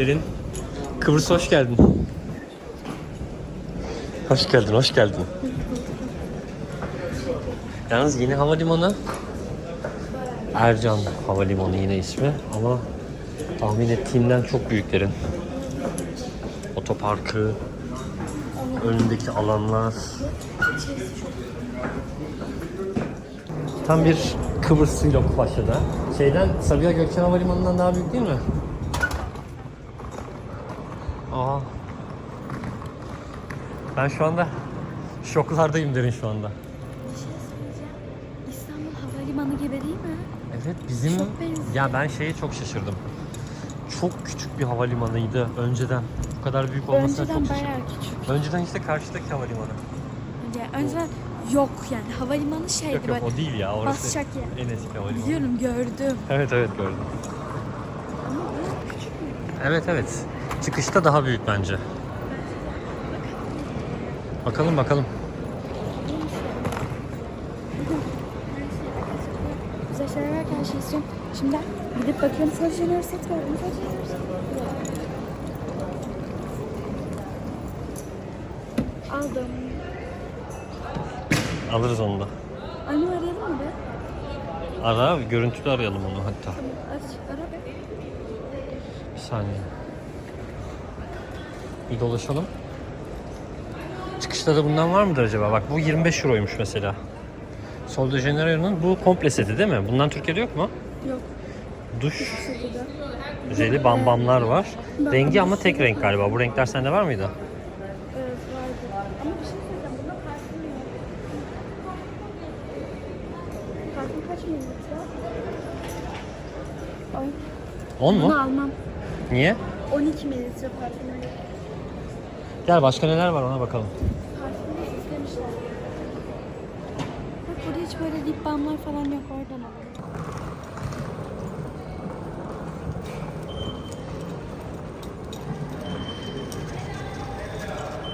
Derin. Kıbrıs hoş geldin. Hoş geldin, hoş geldin. Yalnız yeni havalimanı Ercan Havalimanı yine ismi ama tahmin ettiğimden çok büyüklerin. Otoparkı, önündeki alanlar. Tam bir Kıbrıs vlog başladı. Şeyden Sabiha Gökçen Havalimanı'ndan daha büyük değil mi? Aa. Ben şu anda şoklardayım derin şu anda. Bir şey söyleyeceğim. İstanbul Havalimanı gibi değil mi? Evet bizim Çok benziyor. ya ben şeye çok şaşırdım. Çok küçük bir havalimanıydı önceden. Bu kadar büyük olmasına Önceden çok şaşırdım. bayağı küçük. Önceden işte karşıdaki havalimanı. Yani önceden yok yani havalimanı şeydi Yok yok böyle. o değil ya orası basacak yer. en eski havalimanı. Biliyorum gördüm. Evet evet gördüm. Ama bu küçük mü? Evet evet. Çıkışta daha büyük bence. Bakalım bakalım. Güzel şeyler varken her şey istiyorum. Şimdi gidip bakıyorum sadece set var. Aldım. Alırız onu da. Anne arayalım mı be? Ara, görüntülü arayalım onu hatta. Tamam aç ara be. Bir saniye. Bir dolaşalım. Çıkışta da bundan var mıdır acaba? Bak bu 25 euroymuş mesela. Sol de Janeiro'nun bu komple seti değil mi? Bundan Türkiye'de yok mu? Yok. Duş jeli bambamlar var. Rengi ama tek renk galiba. Bu renkler sende var mıydı? Evet vardı. Ama bir şey söyleyeceğim. Bunda parfüm yok. Parfüm kaç mililitre? Ay. 10 mu? Bunu almam. Niye? 12 mililitre parfüm yok. Gel başka neler var ona bakalım. Parfümü. Bak burada hiç böyle lip balmlar falan yok. Oradan alalım.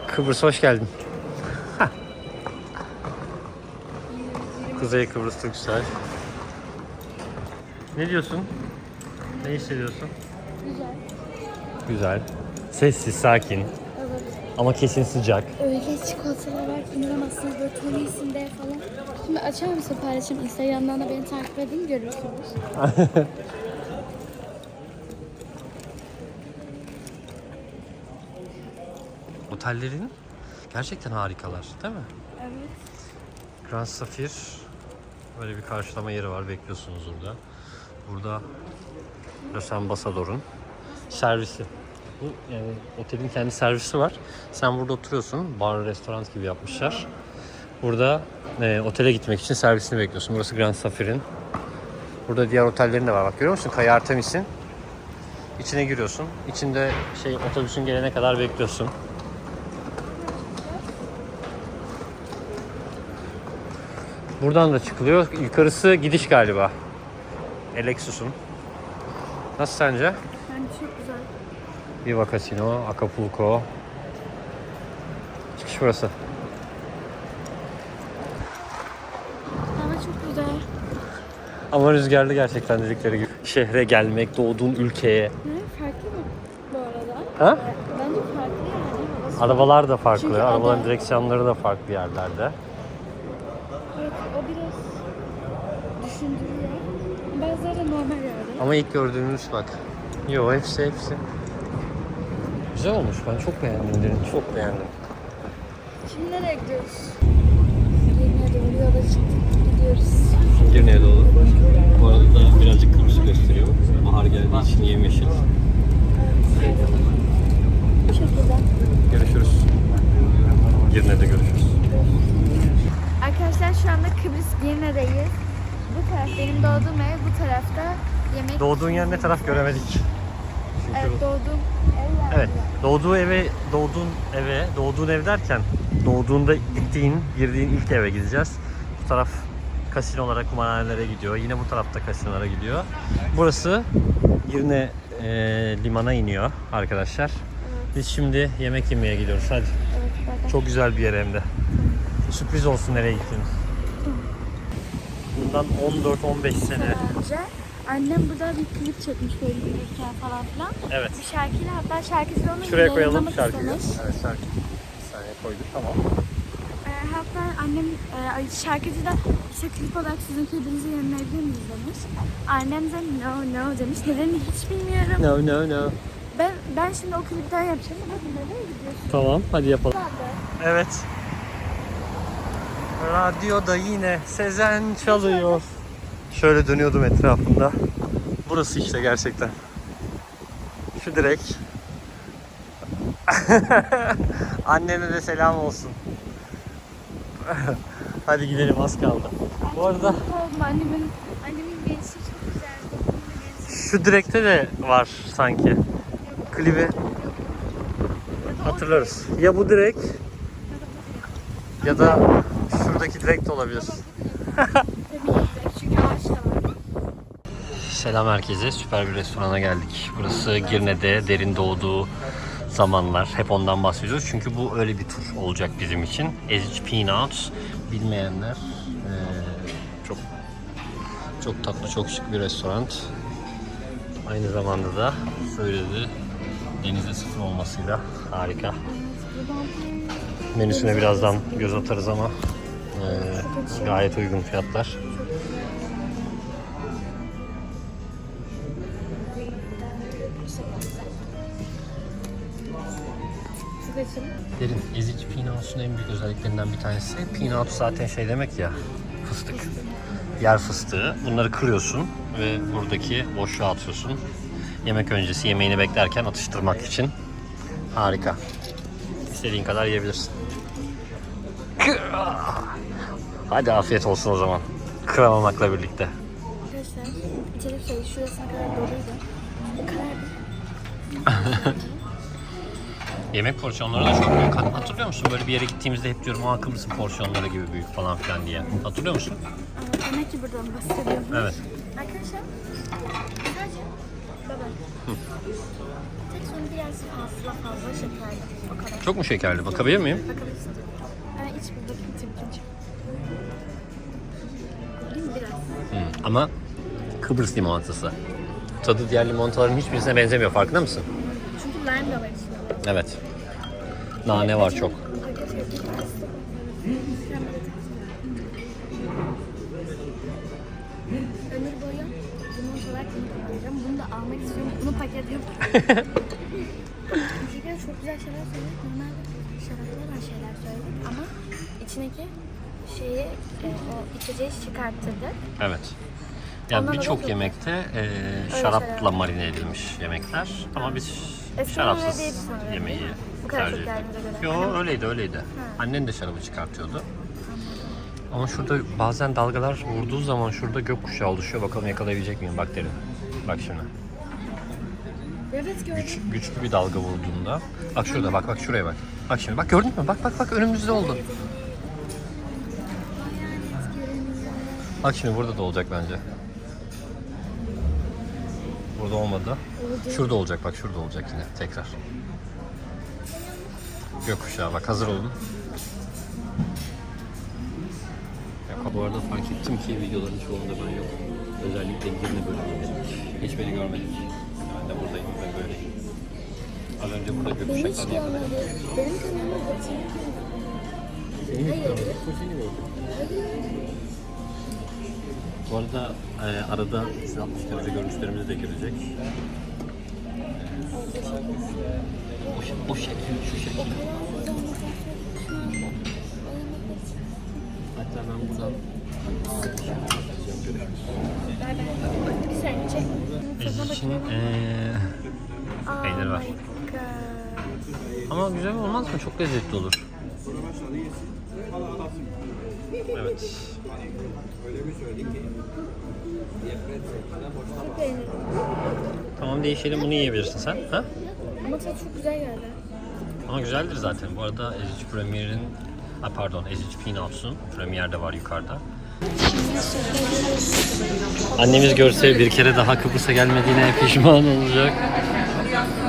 Kıbrıs hoş geldin. Kuzey Kıbrıs çok güzel. Ne diyorsun? Ne hissediyorsun? Güzel. Güzel. Sessiz, sakin. Ama kesin sıcak. Öyle çikolatalar var ki inanamazsınız böyle falan. Şimdi açar mısın paylaşım Instagram'dan da beni takip edin görürsünüz. Otellerin gerçekten harikalar değil mi? Evet. Grand Safir böyle bir karşılama yeri var bekliyorsunuz burada. Burada Los Ambassador'un servisi. Bu yani otelin kendi servisi var. Sen burada oturuyorsun. Bar, restoran gibi yapmışlar. Burada e, otele gitmek için servisini bekliyorsun. Burası Grand Safir'in. Burada diğer otellerin de var. Bak görüyor musun? Kaya Artemis'in. İçine giriyorsun. İçinde şey otobüsün gelene kadar bekliyorsun. Buradan da çıkılıyor. Yukarısı gidiş galiba. Alexus'un. Nasıl sence? Bence çok güzel. Viva Casino, Acapulco. Çıkış burası. Hava çok güzel. Ama rüzgarlı gerçekten dedikleri gibi. Şehre gelmek, doğduğun ülkeye. Ne? Farklı mı bu arada? Ha? Bence farklı yani. Arabalar da farklı. Çünkü Arabaların ada- direksiyonları da farklı yerlerde. Evet o biraz düşündürüyor. Bazıları normal yerde. Ama ilk gördüğümüz bak. Yo hepsi hepsi. Güzel olmuş. Ben çok beğendim dedim. Çok beğendim. Şimdi nereye gidiyoruz? Yerine doğru yola çıktık. Gidiyoruz. Girne'ye doğru. Bu arada da birazcık kırmızı gösteriyor. Bahar geldiği için yemyeşil. Bu şekilde. Görüşürüz. Girne'de görüşürüz. Arkadaşlar şu anda Kıbrıs Girne'deyiz. Bu taraf benim doğduğum ev, bu tarafta yemek. Doğduğun yer ne taraf göremedik. Çünkü Evet yani. Evet. Doğduğu eve, doğduğun eve, doğduğun ev derken doğduğunda gittiğin, girdiğin ilk eve gideceğiz. Bu taraf kasinolara, kumarhanelere gidiyor. Yine bu tarafta kasinolara gidiyor. Burası Girne e, limana iniyor arkadaşlar. Biz şimdi yemek yemeye gidiyoruz. Hadi. Evet, zaten. Çok güzel bir yer hem de. Sürpriz olsun nereye gittiğiniz. Bundan 14-15 sene önce Annem burada bir klip çekmiş böyle yürürken falan filan. Evet. Bir şarkıyla hatta şarkıcı onu Şuraya koyalım şarkıyı. istemiş. Evet şarkı. Bir saniye koyduk tamam. Ee, hatta annem e, şarkıcı da işte klip olarak sizin klibinizi yayınlayabilir miyiz demiş. Annem de no no demiş. Nedenini hiç bilmiyorum. No no no. Ben ben şimdi o klipten yapacağım ama nereye gidiyorsun? Tamam hadi yapalım. Evet. Radyoda yine Sezen çalıyor. Şöyle dönüyordum etrafında. Burası işte gerçekten. Şu direk. Annene de selam olsun. Hadi gidelim az kaldı. Bu arada annemin annemin gençliği çok güzel. Onun da gençliği- şu direkte de var sanki. Klibi hatırlarız. Ya bu direk ya da şuradaki direk de olabilir. Tabii ki de, çünkü ağaç da var. Selam herkese. Süper bir restorana geldik. Burası Girne'de derin doğduğu zamanlar. Hep ondan bahsediyoruz. Çünkü bu öyle bir tur olacak bizim için. Ezici Peanuts. Bilmeyenler eee, çok çok tatlı, çok şık bir restoran. Aynı zamanda da söyledi denize sıfır olmasıyla harika. Menüsüne birazdan göz atarız ama eee, gayet uygun fiyatlar. Derin, ezici peanuts'un en büyük özelliklerinden bir tanesi. Peanut zaten şey demek ya, fıstık. Yer fıstığı. Bunları kırıyorsun ve buradaki boşluğa atıyorsun. Yemek öncesi yemeğini beklerken atıştırmak için. Harika. İstediğin kadar yiyebilirsin. Hadi afiyet olsun o zaman. Kıramamakla birlikte. Arkadaşlar içeri şey şurasına kadar doluydu. O Yemek porsiyonları da çok büyük. Hatırlıyor musun? Böyle bir yere gittiğimizde hep diyorum Aa Kıbrıs'ın porsiyonları gibi büyük falan filan diye. Hatırlıyor musun? Demek ki buradan bahsediyorum. Evet. Arkadaşlar sadece baba. Tek sorun biraz fazla fazla şekerli. O kadar. Çok mu şekerli? Bakabilir miyim? Bakabilirsin. Ben iç bir bakayım mi? Biraz. Hı, Ama Kıbrıs limonatası. Tadı diğer limonataların hiçbirisine benzemiyor. Farkında mısın? Çünkü lime de var içinde. Evet. Nane var çok. Ömür boyu limon olarak bunu kullanacağım. Bunu da almak istiyorum. Bunu paketliyorum. Gerçekten çok güzel şeyler söyledik. Normalde şaraplı olan şeyler söyledik ama içindeki şeyi, e, o içeceği çıkarttırdık. Evet. Yani birçok yemekte e, şarapla marine edilmiş yemekler. Ama biz Eskiden öyle şarapsız değildi sanırım, yemeği değil mi? Bu kadar tercih çok ettik. geldiğimize göre. Yo öyleydi öyleydi. Annen de şarabı çıkartıyordu. Ama şurada bazen dalgalar vurduğu zaman şurada gökkuşağı oluşuyor. Bakalım yakalayabilecek miyim? Bak derin. Bak şimdi. Evet gördüm. Güç, güçlü bir dalga vurduğunda. Bak şurada bak bak şuraya bak. Bak şimdi bak gördün mü? Bak bak bak önümüzde oldu. Bak şimdi burada da olacak bence. Burada olmadı. Şurada olacak bak şurada olacak yine tekrar. Gökkuşağı bak hazır olun. Ya, bu arada fark ettim ki videoların çoğunda ben yok. Özellikle girme bölümünde. Hiç beni görmedik. Ben de buradayım ve böyleyim. Az önce burada gökkuşaklarını yakaladım. Benim kanalımda bakayım. Seni mi gördüm? Seni gördüm. Bu arada e, arada 360 derece görünüşlerimiz de girecek. O, şek- o şekil, şu şekil. Hatta ben buradan için e, peynir var. Ama güzel olmaz mı? Çok lezzetli olur. Evet. Çok beğendim. Tamam değişelim bunu yiyebilirsin sen. Ha? Ama tadı çok güzel geldi. Ama güzeldir zaten. Bu arada Ezici Premier'in Ha pardon Ezici Peanuts'un Premier de var yukarıda. Annemiz görse bir kere daha Kıbrıs'a gelmediğine pişman olacak.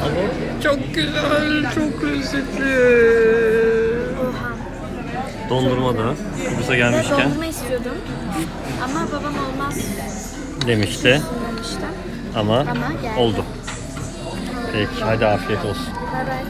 Ama çok güzel, çok lezzetli. Dondurma da Kıbrıs'a gelmişken dondurma istiyordum. Ama babam olmaz. demişti demişti. ama, Ama geldi. oldu. Peki hadi afiyet olsun. Bay bay.